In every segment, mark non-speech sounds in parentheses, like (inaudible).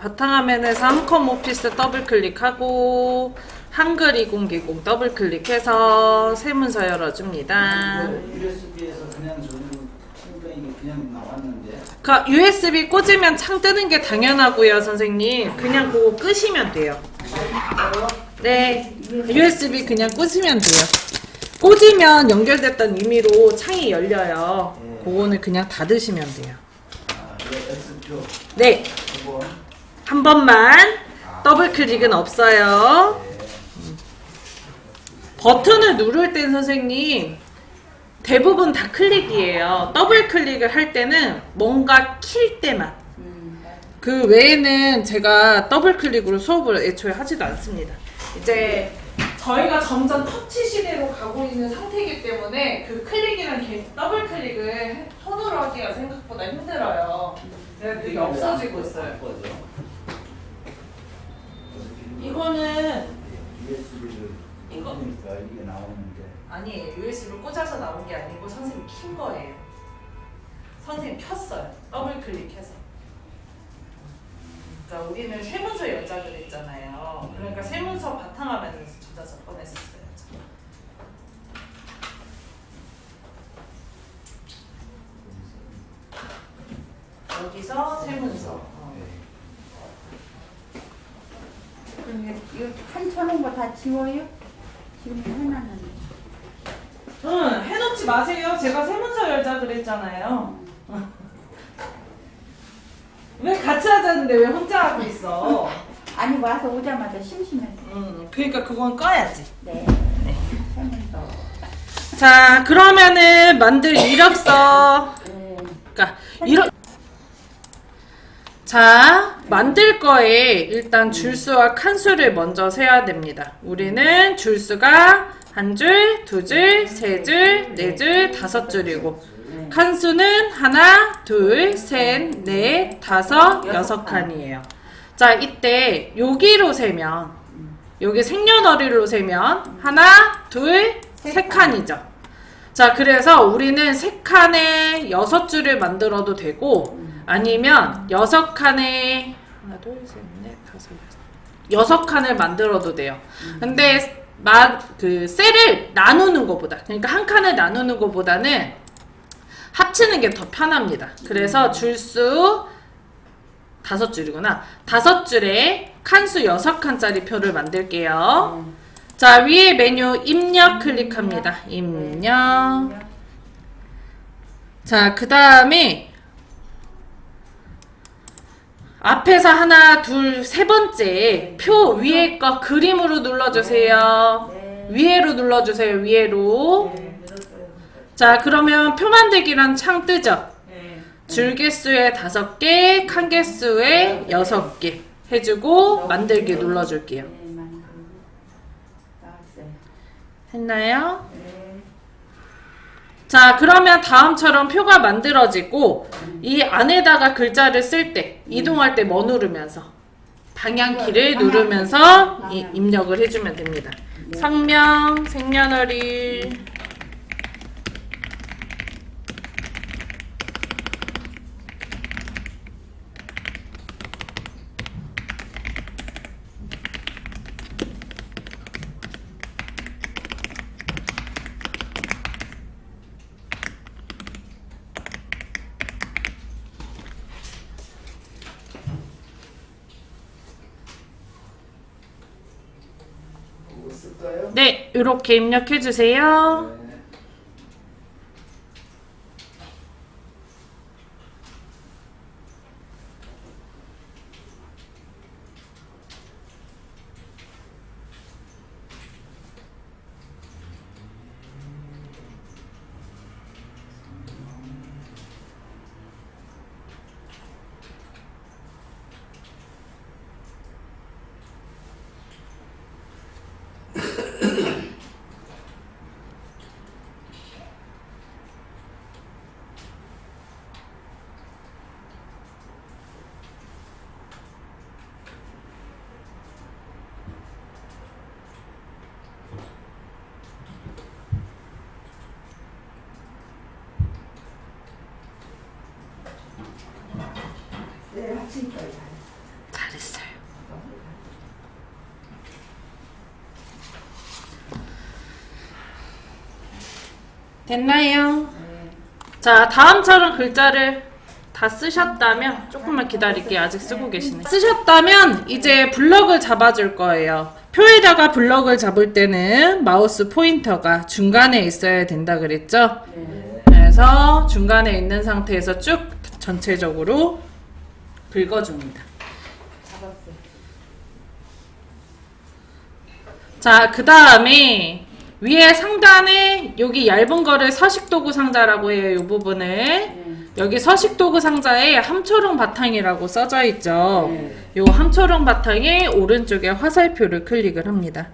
바탕화면에서 한컴 오피스 더블 클릭하고 한글 2020 더블 클릭해서 세문서 열어줍니다. USB에서 그냥 저는 그러니까 그냥 나왔는데 그 USB 꽂으면 창 뜨는 게 당연하고요, 선생님. 그냥 그거 끄시면 돼요. 네, USB 그냥 꽂으면 돼요. 꽂으면 연결됐다는 의미로 창이 열려요. 그거는 그냥 닫으시면 돼요. 아, 이거 X표 네, 한번 한 번만 더블 클릭은 없어요. 버튼을 누를 땐 선생님 대부분 다 클릭이에요. 더블 클릭을 할 때는 뭔가 킬 때만. 그 외에는 제가 더블 클릭으로 수업을 애초에 하지도 않습니다. 이제 저희가 점점 터치 시대로 가고 있는 상태이기 때문에 그 클릭이랑 개- 더블 클릭을 손으로 하기가 생각보다 힘들어요. 그래서 그게 없어지고 있어요. 이거는 USB를 이거? 꽂으니까 이게 나오는데 아니에요. USB를 꽂아서 나온 게 아니고 선생님 킨 거예요. 선생님 켰어요. 더블 클릭해서. 그러니까 우리는 세문서 열자 그랬잖아요. 그러니까 세문서 바탕화면에서 찾아서 꺼냈었어요. 여기서 세문서. 어. 그럼 이거 한 쳐놓은 거 다 지워요? 지금 해놨는데. 응, 해놓지 마세요. 제가 세문서 열자 그랬잖아요. (laughs) 왜 같이 하자는데 왜 혼자 하고 있어? 아니 와서 오자마자 심심해서. 음, 그러니까 그건 꺼야지. 네. 하면서. 자, 그러면은 만들 이력서. 네. 그러니까 이런 자, 만들 거에 일단 줄수와 칸수를 먼저 세야 됩니다. 우리는 줄수가 한 줄, 두 줄, 세 줄, 네 줄, 다섯 줄이고 칸수는 하나, 둘, 셋, 넷, 다섯, 여섯 칸이에요. 자, 이때 여기로 세면 여기 생년월일로 세면 하나, 둘, 세 칸이죠. 자, 그래서 우리는 세 칸에 여섯 줄을 만들어도 되고, 아니면 여섯 칸에, 하나, 둘, 셋, 넷, 다섯, 여섯. 여섯 칸을 만들어도 돼요. 근데, 마, 그, 셀을 나누는 것보다, 그러니까 한 칸을 나누는 것보다는 합치는 게 더 편합니다. 그래서 줄수 다섯 줄이구나. 다섯 줄에 칸수 여섯 칸짜리 표를 만들게요. 자, 위에 메뉴 입력 클릭합니다. 입력. 자, 그 다음에 앞에서 하나, 둘, 세 번째 표 위에 거 그림으로 눌러주세요. 네. 위에로 눌러주세요. 위에로. 네. 자, 그러면 표 만들기란 창 뜨죠? 네. 줄 개수에 다섯 개, 칸 개수에 여섯 개 해주고 만들기 눌러줄게요. 나왔어요. 했나요? 네. 자, 그러면 다음처럼 표가 만들어지고 이 안에다가 글자를 쓸 때 이동할 때 뭐 누르면서 방향키를 방향키. 누르면서 이. 입력을 해주면 됩니다. 네. 성명, 생년월일. 그거 쓸까요? 네, 이렇게 입력해 주세요. 가르친 걸 잘했어요. 됐나요? 자, 다음처럼 글자를 다 쓰셨다면 조금만 기다릴게요. 아직 쓰고 계시네. 쓰셨다면 이제 블럭을 잡아줄 거예요. 표에다가 블럭을 잡을 때는 마우스 포인터가 중간에 있어야 된다 그랬죠? 그래서 중간에 있는 상태에서 쭉 전체적으로 긁어줍니다. 자, 그 다음에 위에 상단에 여기 얇은 거를 서식도구 상자라고 해요. 이 부분을. 네. 여기 서식도구 상자에 함초롱 바탕이라고 써져 있죠. 네. 요 함초롱 바탕에 오른쪽에 화살표를 클릭을 합니다.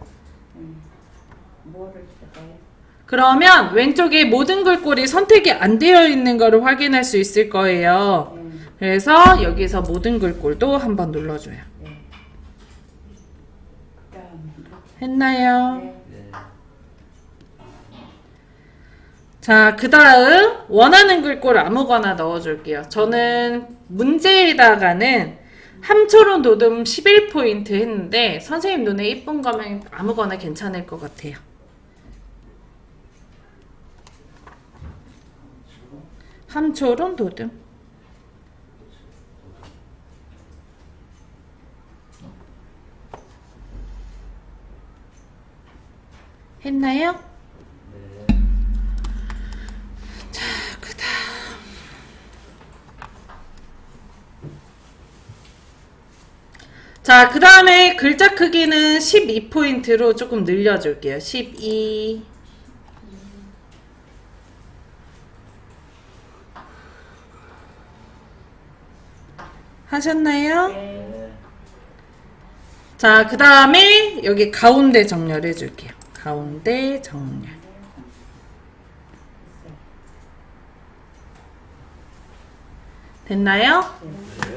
쓸까요? 그러면 왼쪽에 모든 글꼴이 선택이 안 되어 있는 거를 확인할 수 있을 거예요. 네. 그래서 여기서 모든 글꼴도 한번 눌러줘요. 네. 했나요? 네. 네. 자, 그 다음 원하는 글꼴 아무거나 넣어줄게요. 저는 문제에다가는 함초롱 도듬 11포인트 했는데 선생님 눈에 이쁜 거면 아무거나 괜찮을 것 같아요. 함초롱 도듬. 했나요? 네. 자, 그 다음에 글자 크기는 12포인트로 조금 늘려줄게요. 12. 하셨나요? 네. 네. 자, 그 다음에 여기 가운데 정렬 해 줄게요. 가운데 정렬. 됐나요?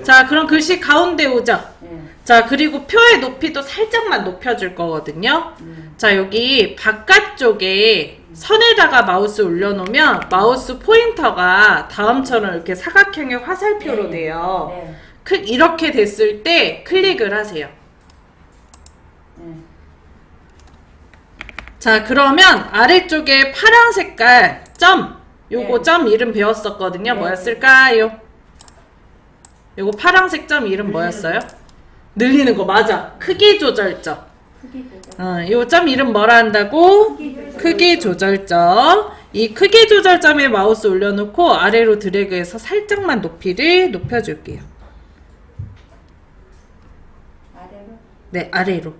자, 그럼 글씨 가운데 오죠? 네. 자, 그리고 표의 높이도 살짝만 높여줄 거거든요. 자, 여기 바깥쪽에 선에다가 마우스 올려놓으면 마우스 포인터가 다음처럼 이렇게 사각형의 화살표로 네. 돼요. 네. 크, 이렇게 됐을 때 클릭을 하세요. 네. 자, 그러면 아래쪽에 파란 색깔 점, 요거 네. 점 이름 배웠었거든요. 네. 뭐였을까요? 요거 파란색 점 이름 뭐였어요? 늘리는 거 맞아. 크기 조절점. 크기 조절. 어, 요점 이름 뭐라 한다고? 크기 조절. 크기 조절점. 이 크기 조절점에 마우스 올려놓고 아래로 드래그해서 살짝만 높이를 높여줄게요. 아래로. 네, 아래로.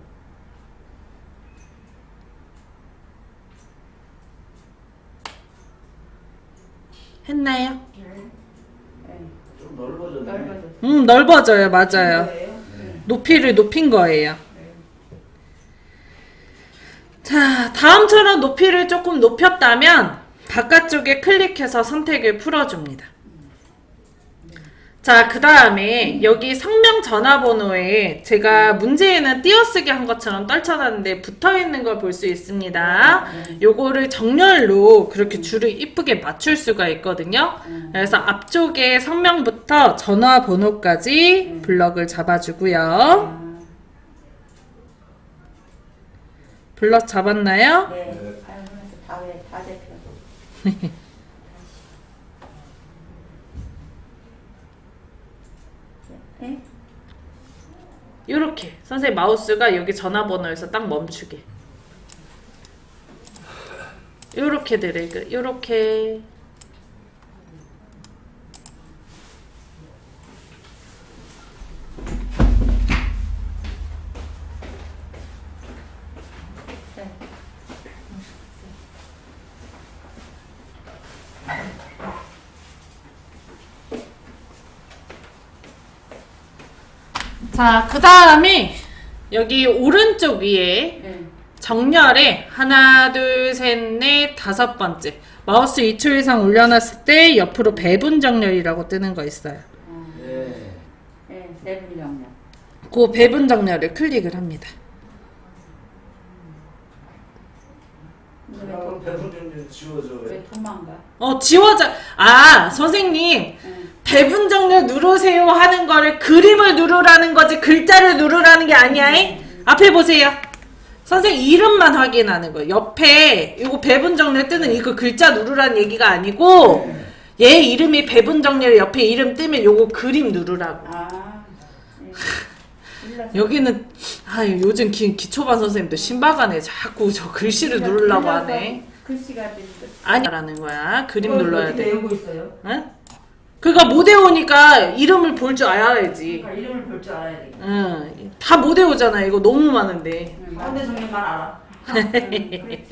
했나요? 네. 좀 넓어졌네. 넓어졌어요. 음, 넓어져요. 맞아요. 거예요? 높이를 높인 거예요. 자, 다음처럼 높이를 조금 높였다면 바깥쪽에 클릭해서 선택을 풀어줍니다. 자, 그 다음에 여기 성명 전화번호에 제가 문제에는 띄어쓰기 한 것처럼 떨쳐놨는데 붙어 있는 걸 볼 수 있습니다. 요거를 정렬로 그렇게 줄을 이쁘게 맞출 수가 있거든요. 그래서 앞쪽에 성명부터 전화번호까지 블럭을 잡아주고요. 아, 블럭 잡았나요? 네. 아유, 다 잡혀. 네? 요렇게. 선생님 마우스가 여기 전화번호에서 딱 멈추게. 요렇게 드래그. 요렇게 네. 자 그 다음에 여기 오른쪽 위에 네. 정렬에 하나 둘 셋 넷 다섯 번째 마우스 2초 이상 올려놨을 때 옆으로 배분 정렬이라고 뜨는 거 있어요 네. 네. 세분 영역. 그 배분 정렬을 클릭을 합니다 왜, 그럼 배분 좀 지워줘. 왜 도망가? 어 지워져 아 선생님 네. 배분 정렬 누르세요 하는 거를 그림을 누르라는 거지 글자를 누르라는 게 아니야. 잉? 앞에 보세요. 선생님 이름만 확인하는 거예요. 옆에 이거 배분 정렬 뜨는 이거 글자 누르라는 얘기가 아니고 네. 얘 이름이 배분 정렬 옆에 이름 뜨면 요거 그림 누르라고. 아, 네. (laughs) 여기는 아 요즘 기, 기초반 선생님도 신박하네. 자꾸 저 글씨를 누르려고 하네. 글씨가. 아니라는 거야. 그림 눌러야 돼. 외우고 있어요. 응? 그가 못 외우니까 이름을 볼 줄 알아야지. 그러니까 이름을 볼 줄 알아야 돼. 응. 다 못 외우잖아. 이거 너무 많은데. 응, 가운데 정리만 알아. 응, (laughs) 그렇지.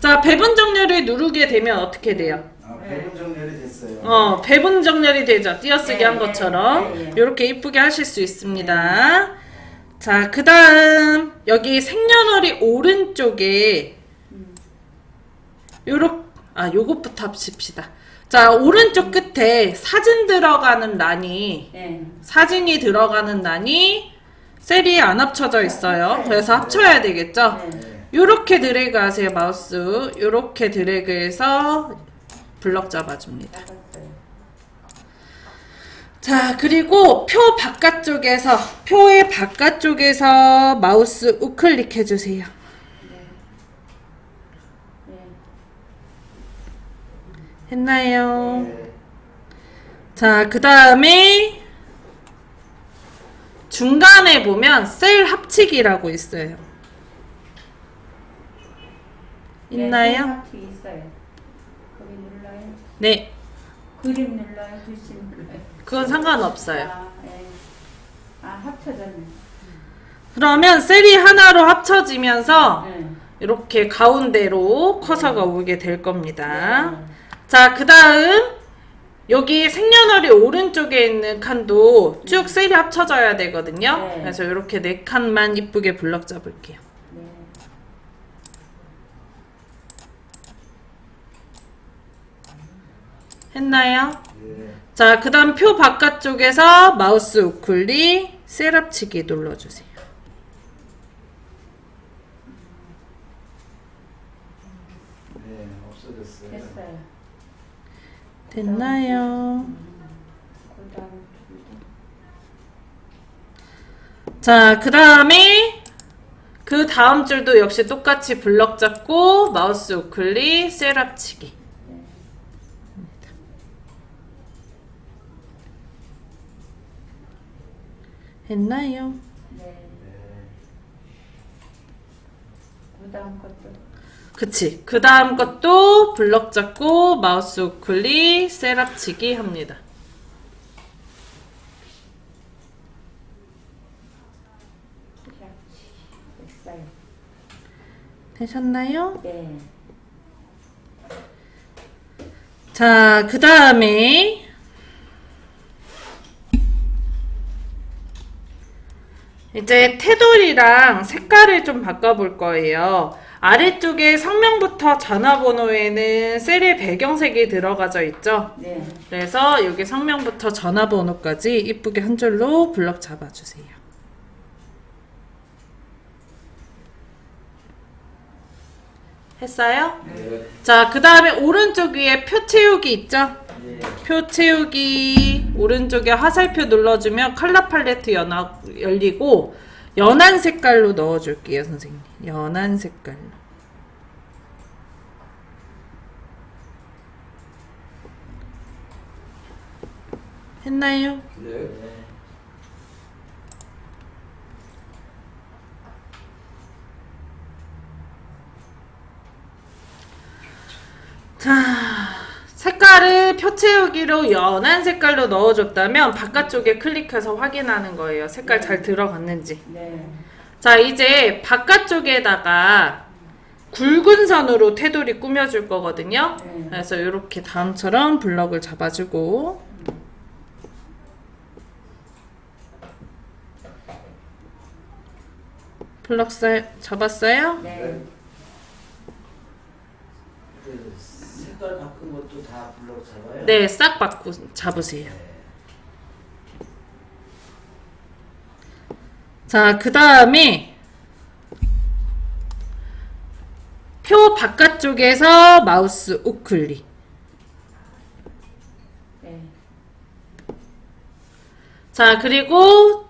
자, 배분 정렬을 누르게 되면 어떻게 돼요? 아, 배분 정렬이 됐어요. 어, 배분 정렬이 되죠. 띄어쓰기 네, 한 네, 것처럼. 네, 네. 이렇게 이쁘게 하실 수 있습니다. 자, 그 다음, 여기 생년월일 오른쪽에, 요렇게, 아, 요것부터 합시다. 자, 오른쪽 끝에 사진 들어가는 란이, 네. 사진이 들어가는 란이 셀이 안 합쳐져 있어요. 그래서 합쳐야 되겠죠? 네. 네. 요렇게 드래그 하세요, 마우스. 요렇게 드래그해서 블럭 잡아줍니다. 자, 그리고 표 바깥쪽에서, 표의 바깥쪽에서 마우스 우클릭 해주세요. 했나요? 네. 자, 그 다음에 중간에 보면 셀 합치기라고 있어요. 있나요? 네, 하트 있어요. 거기 눌러요. 네, 그림 눌러요. 글씨 눌러요. 그건 상관없어요. 아, 네. 아 합쳐졌네. 그러면 셀이 하나로 합쳐지면서 네. 이렇게 가운데로 커서가 오게 될 겁니다. 네. 자, 그 다음 여기 생년월일 오른쪽에 있는 칸도 쭉 셀이 합쳐져야 되거든요. 네. 그래서 이렇게 네 칸만 이쁘게 블럭 잡을게요. 네. 했나요? 네. 자, 그 다음 표 바깥쪽에서 마우스 우클릭 셀 합치기 눌러주세요. 네, 없어졌어요. 됐어요. 됐나요? 자, 그 다음에 그 다음 줄도 역시 똑같이 블럭 잡고 마우스 우클릭 셀 합치기. 했나요? 네. 네. 그다음 것도. 그치. 그 다음 것도 블럭 잡고 마우스 우클릭 셀 합치기 합니다. 됐어요. 되셨나요? 네. 자, 그 다음에 이제 테두리랑 색깔을 좀 바꿔볼 거예요. 아래쪽에 성명부터 전화번호에는 셀의 배경색이 들어가져 있죠. 네. 그래서 여기 성명부터 전화번호까지 이쁘게 한 줄로 블럭 잡아주세요. 했어요? 네. 자, 그 다음에 오른쪽 위에 표 채우기 있죠? 네. 표 채우기 오른쪽에 화살표 눌러주면 컬러 팔레트 연하, 열리고 연한 색깔로 넣어줄게요, 선생님. 연한 색깔로. 했나요? 네. 자, 색깔을 표 채우기로 연한 색깔로 넣어줬다면 바깥쪽에 클릭해서 확인하는 거예요. 색깔 잘 들어갔는지. 네. 자, 이제 바깥쪽에다가 굵은 선으로 테두리 꾸며줄 거거든요. 네. 그래서 이렇게 다음처럼 블럭을 잡아주고 블럭 사, 잡았어요? 네. 그 색깔 바꾼 것도 다 블럭 잡아요? 네, 싹 바꾸 잡으세요. 자, 그 다음에 표 바깥쪽에서 마우스 우클릭. 네. 자, 그리고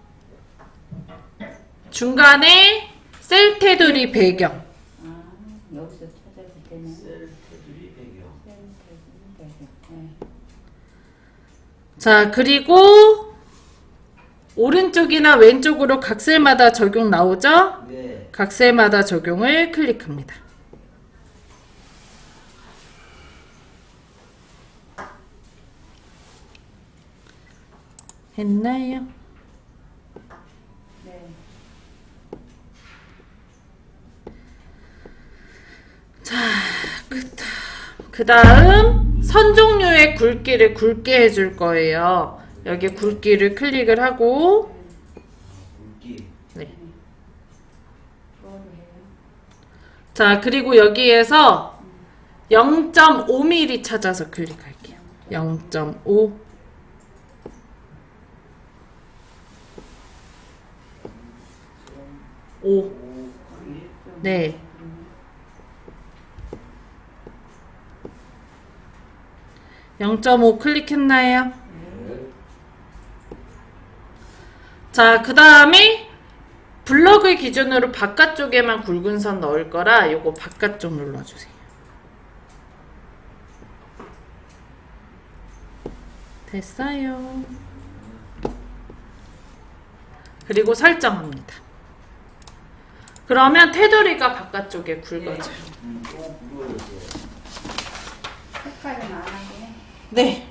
중간에 셀 테두리 배경. 아, 여기서 찾아도 되네. 셀 테두리 배경. 네. 자, 그리고 오른쪽이나 왼쪽으로 각셀마다 적용 나오죠? 네. 각셀마다 적용을 클릭합니다. 했나요? 네. 그 다음 선 종류의 굵기를 굵게 해줄 거예요. 여기 굵기를 클릭을 하고. 네. 자 그리고 여기에서 0.5mm 찾아서 클릭할게요. 0.5 5 오, 굵기. 네. (0.5) 클릭했나요? 네. 자, 그 다음에 블럭을 기준으로 바깥쪽에만 굵은 선 넣을 거라 요거 바깥쪽 눌러주세요. 됐어요. 그리고 설정합니다. 그러면 테두리가 바깥쪽에 굵어져요. 색깔은 안 하게. 네.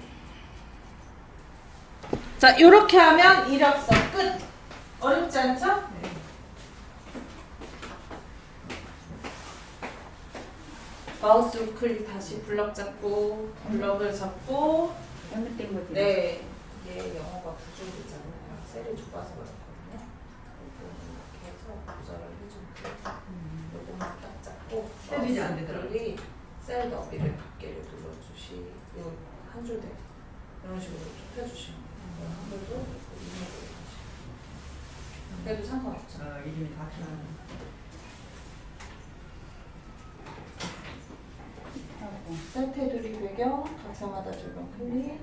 자, 이렇게 하면 이력서 끝. 어렵지 않죠? 마우스 우클릭 다시 블럭 잡고 블럭을 잡고 잘못된 거지. 네 이게 영어가 부족이잖아요 셀이 좁아서 그렇거든요 이렇게 해서 조절을 해줄게요 요거만 딱 잡고 셀이 안 되더라고요. 셀 너비를 돼. 이런 식으로 쭉 해주시면 돼요. 이메일로 해주시면 그래도 상관없죠. 아, 이름이 다 틀리네. 하고. 셀 테두리 배경 각성하다 적용 클릭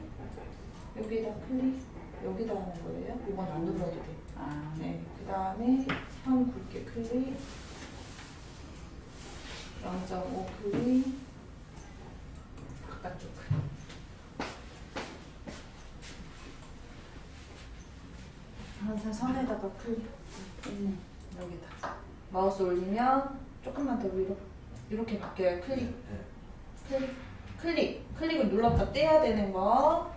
여기다 클릭 여기다 하는 거예요? 이건 안 눌러도 돼. 아, 네, 그 다음에 선 굵게 클릭 0.5 클릭 바깥쪽 클릭 항상 클릭 됐네. 여기다. 마우스 올리면 조금만 더 위로. 이렇게 바뀌어요. 클릭. 네. 클릭. 클릭. 클릭을 눌렀다 떼야 되는 거.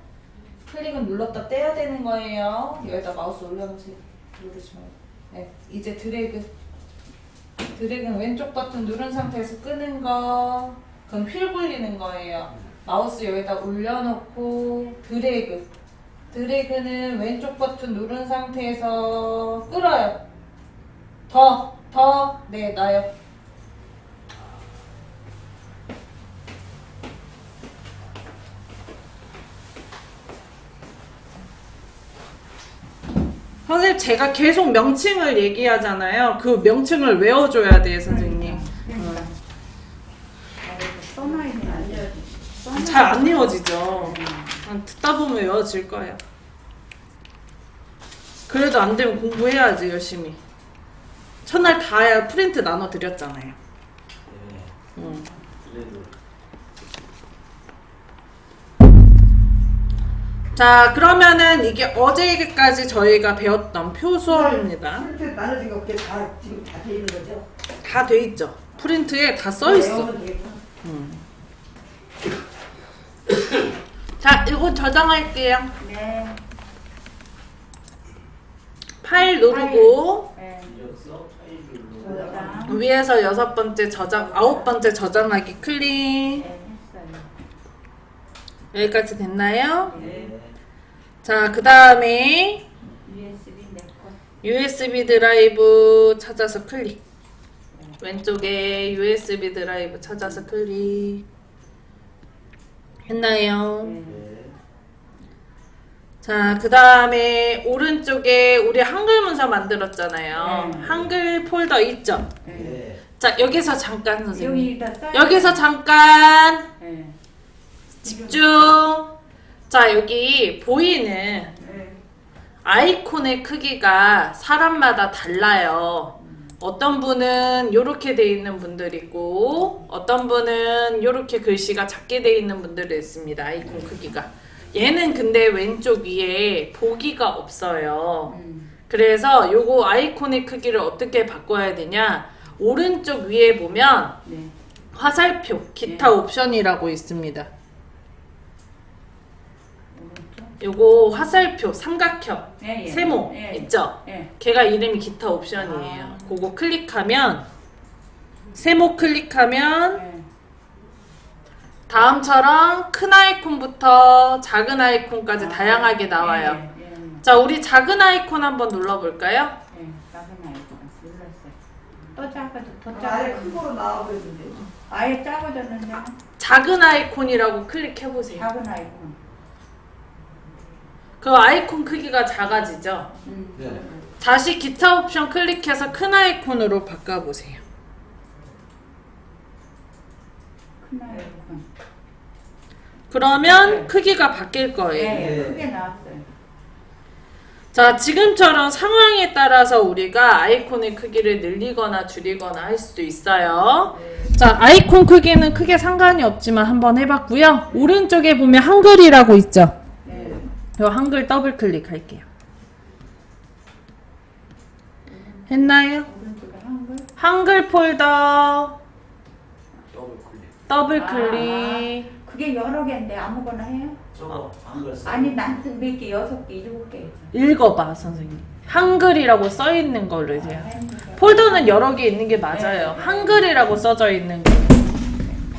클릭은 눌렀다 떼야 되는 거예요. 여기다 마우스 올려놓으세요. 누르시면 네. 이제 드래그. 드래그는 왼쪽 버튼 누른 상태에서 끄는 거. 그건 휠 굴리는 거예요. 마우스 여기다 올려놓고 드래그 드래그는 왼쪽 버튼 누른 상태에서 끌어요 더 더 네 나요 선생님 제가 계속 명칭을 얘기하잖아요. 그 명칭을 외워줘야 돼요, 선생님. 그러니까. 써놔야 돼. 잘안 외워지죠. 아, 듣다 보면 외워질 거예요. 그래도 안 되면 공부해야지 열심히. 첫날 다 프린트 나눠 드렸잖아요. 네. 음. 그래도 자 그러면은 이게 어제까지 저희가 배웠던 표 수업입니다. 프린트 나눠진 거 그게 다 지금 다 돼 있는 거죠? 다 돼 있죠. 프린트에 다 써 있어. 외우면 되겠다. 자 이거 저장할게요. 네. 파일 누르고 네. 이력서 파일별로 저장. 위에서 여섯 번째 저장, 아홉 번째 저장하기 클릭. 네, 했어요. 여기까지 됐나요? 네. 자, 그 다음에 USB 내 거. USB 드라이브 찾아서 클릭. 왼쪽에 USB 드라이브 찾아서 클릭. 했나요? 네. 네. 자, 그 다음에 오른쪽에 우리 한글 문서 만들었잖아요. 네. 한글 폴더 있죠? 네. 네. 자, 여기서 잠깐 선생님. 여기다 써. 여기서 잠깐 네. 집중. 자, 여기 보이는 네. 아이콘의 크기가 사람마다 달라요. 어떤 분은 이렇게 돼 있는 분들 있고 어떤 분은 이렇게 글씨가 작게 돼 있는 분들이 있습니다. 아이콘 크기가. 얘는 근데 왼쪽 위에 보기가 없어요. 음. 그래서 요거 아이콘의 크기를 어떻게 바꿔야 되냐? 오른쪽 위에 보면 네. 화살표 기타 옵션이라고 있습니다. 오른쪽. 요거 화살표 삼각형 예, 예. 세모 예. 있죠? 예. 걔가 이름이 기타 옵션이에요. 아. 그거 클릭하면 세모 클릭하면 예. 다음처럼 큰 아이콘부터 작은 아이콘까지 다양하게 나와요. 예, 예, 예. 자, 우리 작은 아이콘 한번 눌러볼까요? 예, 작은 아이콘 눌렀어요. 또 작아져, 더 아예 작아져. 큰 거로 나와버렸는데. 아예 작아졌는데 작은 아이콘이라고 클릭해보세요. 작은 아이콘. 그 아이콘 크기가 작아지죠? 음. 네. 다시 기타 옵션 클릭해서 큰 아이콘으로 바꿔보세요. 큰 아이콘. 그러면 크기가 바뀔 예, 거예요. 예, 네. 크게 나왔어요. 자, 지금처럼 상황에 따라서 우리가 아이콘의 크기를 늘리거나 줄이거나 할 수도 있어요. 자, 아이콘 크기는 크게 상관이 없지만 한번 해봤고요. 오른쪽에 보면 한글이라고 있죠? 예. 요 한글 더블 클릭할게요. 했나요? 한글 폴더 더블 클릭. 아. 클릭. 그게 여러 개인데 아무거나 해요? 저거 한글 써. 아니 나는 몇 개, 여섯 개, 일곱 개. 읽어봐, 선생님. 한글이라고 써 있는 걸로. 아, 폴더는 여러 개 있는 게 맞아요. 네. 한글이라고 써져 있는 거.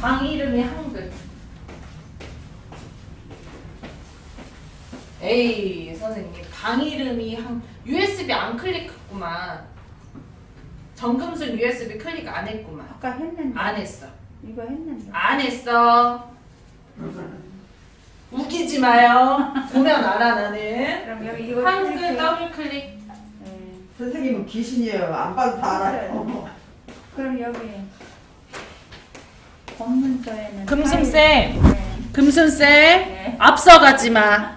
방 이름이 한글. 에이, 선생님. 방 이름이 한 USB 안 클릭했구만. 정금순 USB 클릭 안 했구만. 아까 했는데. 안 했어. 이거 했는데. 안 했어. 우기지 마요. 보면 알아 나는. 그럼 여기 이거 한글 클릭해요? 더블 클릭. 예. 선생님은 귀신이에요. 안 봐도 다 알아요. (laughs) 그럼 여기 검문서에는. 파일- 네. 금순쌤 네. 앞서가지 마.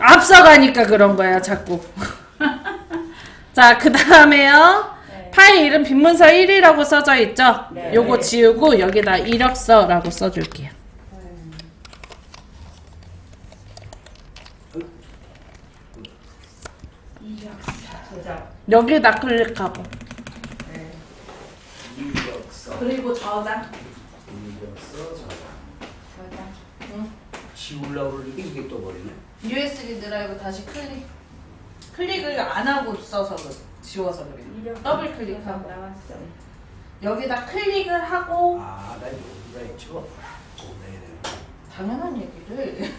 앞서가니까 그런 거야 자꾸. (laughs) 자, 그 다음에요. 네. 파일 이름 빈문서 1이라고 써져 있죠? 네. 요거 지우고 여기다 이력서라고 써줄게요. 저작. 여기다 클릭하고. 이력서. 그리고 저장. 이력서 저장. 저장. 지우려고 그러니까 이게 또 버리네. USB 드라이브 다시 클릭. 클릭을 안 하고 써서 그래. 지워서 그래. 이력 더블 클릭하고. 나왔어요. 여기다 클릭을 하고 아, 나 여기가 있죠. 오네. 당연한 얘기를.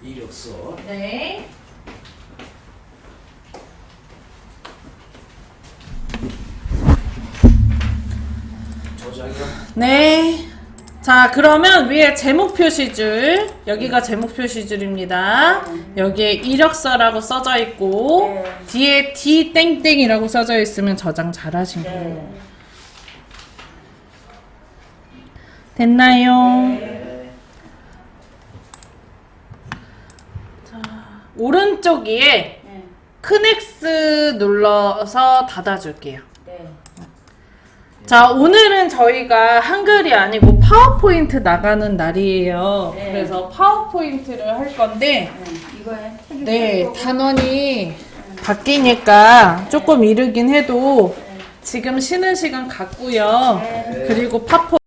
이력서. 네. 저장이요. 네. 자, 그러면 위에 제목 표시줄. 여기가 제목 표시줄입니다. 여기에 이력서라고 써져 있고, 네. 뒤에 D 땡땡이라고 써져 있으면 저장 잘 하신 거예요. 네. 됐나요? 네. 오른쪽 위에 네. 큰 X 눌러서 닫아줄게요. 네. 자, 오늘은 저희가 한글이 아니고 파워포인트 나가는 날이에요. 네. 그래서 파워포인트를 할 건데, 네. 이거에 책임 네, 펴고. 단원이 바뀌니까 조금 이르긴 해도 지금 쉬는 시간 갖고요. 네. 그리고 파포